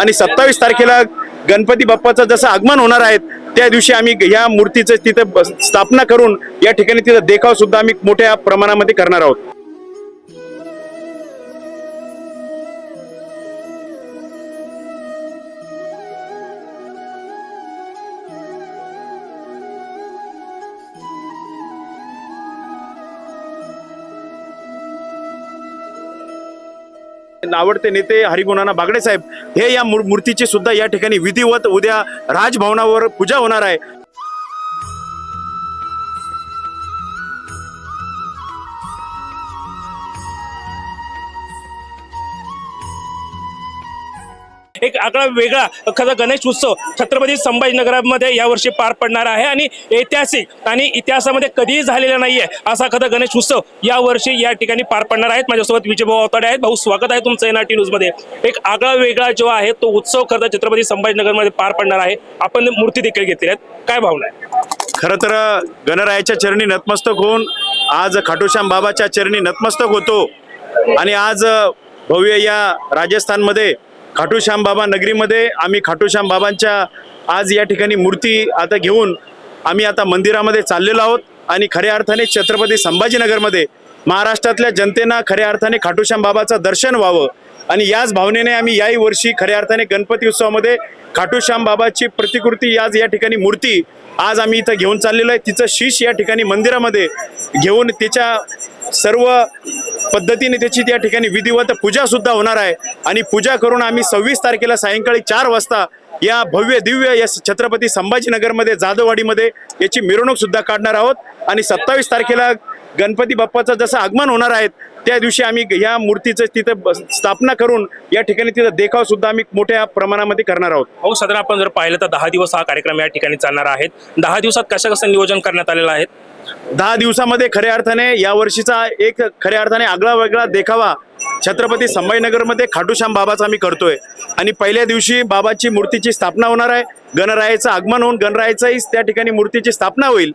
आणि सत्तावीस तारखेला गणपती बाप्पाचं जसं आगमन होणार आहे त्या दिवशी आम्ही या मूर्तीचं तिथं स्थापना करून या ठिकाणी तिथं देखाव सुद्धा आम्ही मोठ्या प्रमाणामध्ये करणार आहोत. आवडते नेते हरिगुणाना बागडे साहेब हे या मूर्तीची सुद्धा या ठिकाणी विधिवत उद्या राजभवनावर पूजा होणार आहे. एक आगळा वेगळा खरं गणेश उत्सव छत्रपती संभाजीनगरामध्ये यावर्षी पार पडणार आहे आणि ऐतिहासिक आणि इतिहासामध्ये कधीही झालेला नाहीये असा एखादा गणेश उत्सव यावर्षी या ठिकाणी पार पडणार आहेत. माझ्यासोबत विजय भाऊ अवताडे आहेत. भाऊ स्वागत आहे तुमचं एनआरटी न्यूजमध्ये एक आगळा वेगळा जो आहे तो उत्सव खरं छत्रपती संभाजीनगरमध्ये पार पडणार आहे. आपण मूर्ती देखील घेतली आहेत. काय भावना आहे? खरं तर गणरायाच्या चरणी नतमस्तक होऊन आज खाटूश्याम बाबाच्या चरणी नतमस्तक होतो. आणि आज भव्य या राजस्थानमध्ये खाटूश्याम बाबा नगरीमध्ये आम्ही खाटूश्याम बाबांच्या आज या ठिकाणी मूर्ती आता घेऊन आम्ही आता मंदिरामध्ये चाललेलो आहोत. आणि खऱ्या अर्थाने छत्रपती संभाजीनगरमध्ये महाराष्ट्रातल्या जनतेनं खऱ्या अर्थाने खाटूश्याम बाबाचं दर्शन व्हावं. आणि याच भावनेने आम्ही याही वर्षी खऱ्या अर्थाने गणपती उत्सवामध्ये खाटूश्याम बाबाची प्रतिकृती आज या ठिकाणी मूर्ती आज आम्ही इथं घेऊन चाललेलो आहे. तिचं शीश या ठिकाणी मंदिरामध्ये घेऊन तिच्या सर्व पद्धतीने त्याची त्या ठिकाणी विधिवत पूजासुद्धा होणार आहे. आणि पूजा करून आम्ही सव्वीस तारखेला सायंकाळी चार वाजता या भव्य दिव्य या छत्रपती संभाजीनगरमध्ये जाधववाडीमध्ये याची मिरवणूकसुद्धा काढणार आहोत. आणि सत्तावीस तारखेला गणपती बाप्पाचं जसं आगमन होणार आहे त्या दिवशी आम्ही या मूर्तीचं तिथं स्थापना करून या ठिकाणी तिथं देखाव सुद्धा आम्ही मोठ्या प्रमाणामध्ये करणार आहोत. हो सदर आपण जर पाहिलं तर दहा दिवस हा कार्यक्रम या ठिकाणी चालणार आहेत. दहा दिवसात कशा कसं नियोजन करण्यात आलेलं आहे? दहा दिवसामध्ये खऱ्या अर्थाने या वर्षीचा एक खऱ्या अर्थाने आगळा वेगळा देखावा छत्रपती संभाजीनगरमध्ये खाटूश्याम बाबाचा आम्ही करतोय. आणि पहिल्या दिवशी बाबाची मूर्तीची स्थापना होणार आहे. गणरायाचं आगमन होऊन गणरायाचाही त्या ठिकाणी मूर्तीची स्थापना होईल.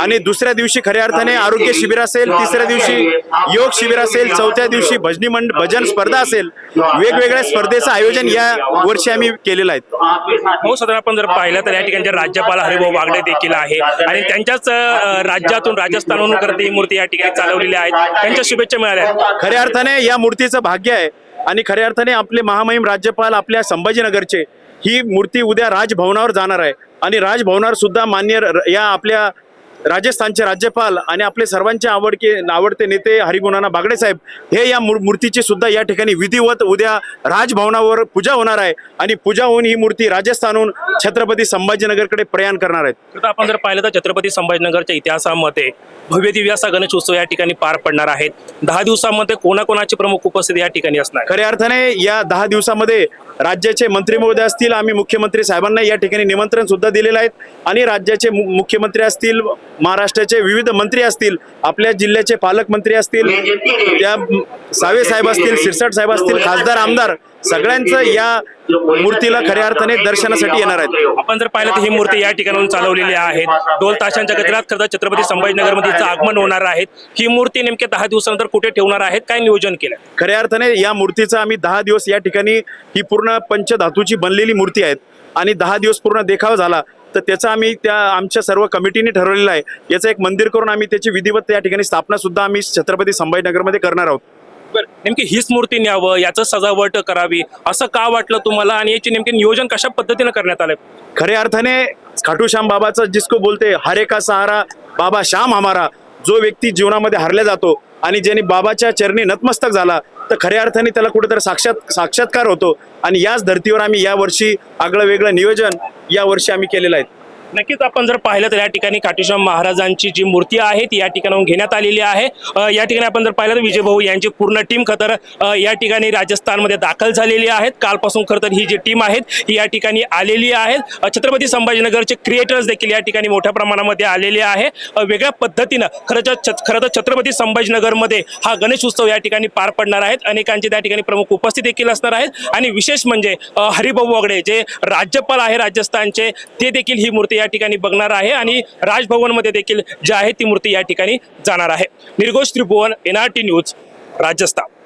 आणि दुसऱ्या दिवशी खऱ्या अर्थाने आरोग्य शिबिर असेल तिसऱ्या दिवशी योग शिबिर असेल चौथ्या दिवशी भजनी मंड भजन स्पर्धा असेल वेगवेगळ्या स्पर्धेचं आयोजन या वर्षी आम्ही केलेलं आहे. हो साधारण आपण जर पाहिलं तर या ठिकाणचे राज्यपाल हरिभाऊ बागडे देखील आहे आणि त्यांच्याच राज्यातून राजस्थानहून करते ही मूर्ती या ठिकाणी चालवलेली आहेत त्यांच्या शुभेच्छा मिळाल्या. खऱ्या अर्थाने या मूर्तीचं भाग्य आहे आणि खऱ्या अर्थाने आपले महामहिम राज्यपाल आपल्या संभाजीनगरचे ही मूर्ती उद्या राजभवनावर जाणार आहे. आणि राजभवनावर सुद्धा मान्य र- या आपल्या राजस्थानचे राज्यपाल आणि आपले सर्वांचे आवडके आवडते नेते हरिगुणाना बागडे साहेब हे या मूर- मूर्तीची सुद्धा या ठिकाणी विधिवत उद्या राजभवनावर पूजा होणार आहे आणि पूजा होऊन ही मूर्ती राजस्थानहून छत्रपती संभाजीनगरकडे प्रयाण करणार आहेत तर आपण जर पाहिलं तर छत्रपती संभाजीनगरच्या इतिहासामध्ये भव्य गणेश उत्सव या ठिकाणी पार पडणार आहेत दहा दिवसामध्ये कोणाकोणाची प्रमुख उपस्थिती या ठिकाणी असणार आहे? खऱ्या अर्थाने या दहा दिवसामध्ये राज्याचे मंत्री महोदय असतील आम्ही मुख्यमंत्री साहेबांना या ठिकाणी निमंत्रण सुद्धा दिलेलं आहे आणि राज्याचे मुख्यमंत्री असतील महाराष्ट्राचे विविध मंत्री असतील आपल्या जिल्ह्याचे पालकमंत्री असतील त्या सावे साहेब असतील सिरसाट साहेब असतील खासदार आमदार सगळ्यांचं या मूर्तीला खऱ्या अर्थाने दर्शनासाठी येणार आहेत. आपण जर पाहिलं तर ही मूर्ती या ठिकाणाहून चालवलेली आहे डोल ताशांच्या गजरात खरं तर छत्रपती संभाजीनगरमध्ये हिचं आगमन होणार आहे. ही मूर्ती नेमक्या दहा दिवसानंतर कुठे ठेवणार आहेत? काय नियोजन केलं? खऱ्या अर्थाने या मूर्तीचं आम्ही दहा दिवस या ठिकाणी ही पूर्ण पंचधातूची बनलेली मूर्ती आहेत. आणि दहा दिवस पूर्ण देखाव झाला. तर त्याचा आम्ही त्या आमच्या सर्व कमिटीने ठरवलेलं आहे. याचं एक मंदिर करून आम्ही त्याची विधिवत त्या ठिकाणी स्थापना सुद्धा आम्ही छत्रपती संभाजीनगरमध्ये करणार आहोत. नेमकी हीच मूर्ती न्यावं याचं सजावट करावी असं का वाटलं तुम्हाला आणि याची नेमके नियोजन कशा पद्धतीनं करण्यात आलंय खऱ्या अर्थाने खाटू श्याम बाबाचं जिसको बोलते हरे का सहारा बाबा श्याम हमारा जो व्यक्ती जीवनामध्ये हरला जातो आणि ज्याने बाबाच्या चरणी नतमस्तक झाला तर खऱ्या अर्थाने त्याला कुठेतरी साक्षात साक्षात्कार होतो. आणि याच धर्तीवर आम्ही यावर्षी आगळं वेगळं नियोजन या वर्षी आम्ही केलेलं आहे. नक्कीच आपण जर पाहिलं तर या ठिकाणी काटेश्वर महाराजांची जी मूर्ती आहे ती या ठिकाणाहून घेण्यात आलेली आहे. या ठिकाणी आपण जर पाहिलं तर विजय भाऊ यांची पूर्ण टीम खतर या ठिकाणी राजस्थानमध्ये दाखल झालेली आहेत. कालपासून खरं तर ही जी टीम आहेत ही या ठिकाणी आलेली आहेत. छत्रपती संभाजीनगरचे क्रिएटर्स देखील या ठिकाणी मोठ्या प्रमाणामध्ये आलेले आहे. वेगळ्या पद्धतीनं खरं तर खरं तर छत्रपती संभाजीनगरमध्ये हा गणेश उत्सव या ठिकाणी पार पडणार आहेत. अनेकांचे त्या ठिकाणी प्रमुख उपस्थित देखील असणार आहेत. आणि विशेष म्हणजे हरिभाऊ वगडे जे राज्यपाल आहे राजस्थानचे ते देखील ही मूर्ती या ठिकाणी बघणार आहे आणि राजभवनमध्ये देखील जी आहे ती मूर्ती या ठिकाणी जाणार आहे. Nirghosh Tribhuvan N R T news Rajasthan.